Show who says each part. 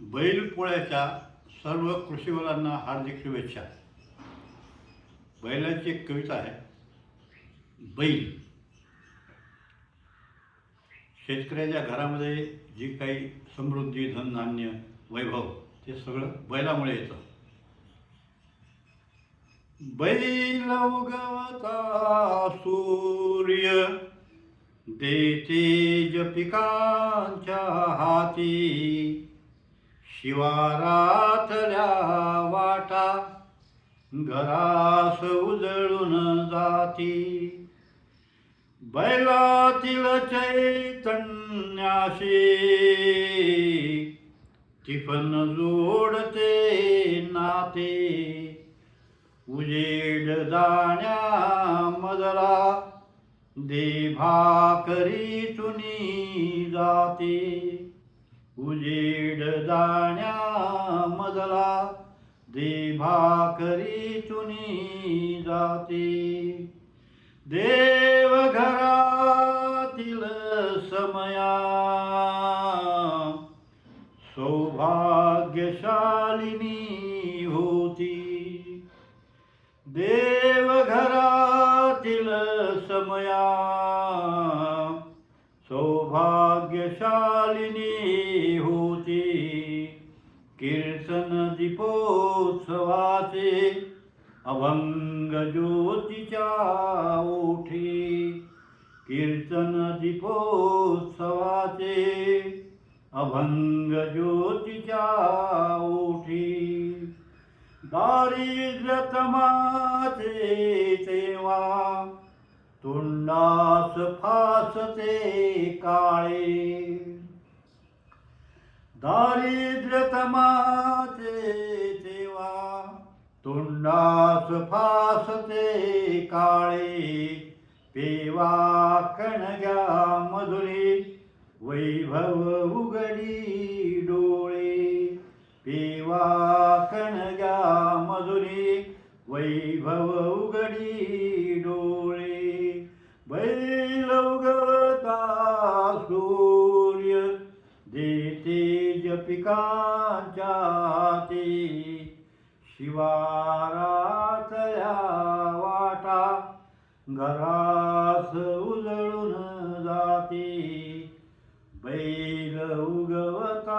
Speaker 1: बैलपोळ्याच्या सर्व कृषीवरांना हार्दिक शुभेच्छा. बैलाची एक कविता आहे बैल. शेतकऱ्याच्या घरामध्ये जी काही समृद्धी धनधान्य वैभव ते सगळं बैलामुळे येतं. बैल उगवता सूर्य देतेज पिकांच्या हाती शिवारातल्या वाटा घरास उजळून जाती. बैलातील चैतन्याशी टिफन जोडते नाते. उजेड जाण्या मदला दे भाकरी चुनी जाते. उजेड जाण्या मजला दे भाकरी चुनी जाते. देव घरातील समया सौभाग्यशालिनी होती. देव घरातील समया सौभाग्यशालिनी होती. कीर्तन दीपोत्सवाचे अभंग ज्योतीच्या ओठी. कीर्तन दीपोत्सवाचे अभंग ज्योतीच्या ओठी. दारिद्र्यतमाचे तेव्हा तुंडास फासते. काळे। दारिद्र्यतमाचे तेव्हा तोंडास फासते काळे। पेवा कणग्या मधुरे वैभव उघडी डोळे। पेवा कणग्या मधुरे वैभव उघडी सूर्य देतेज पिकांच्या शिवारातल्या वाटा घरास उजळून जाते बैल उगवता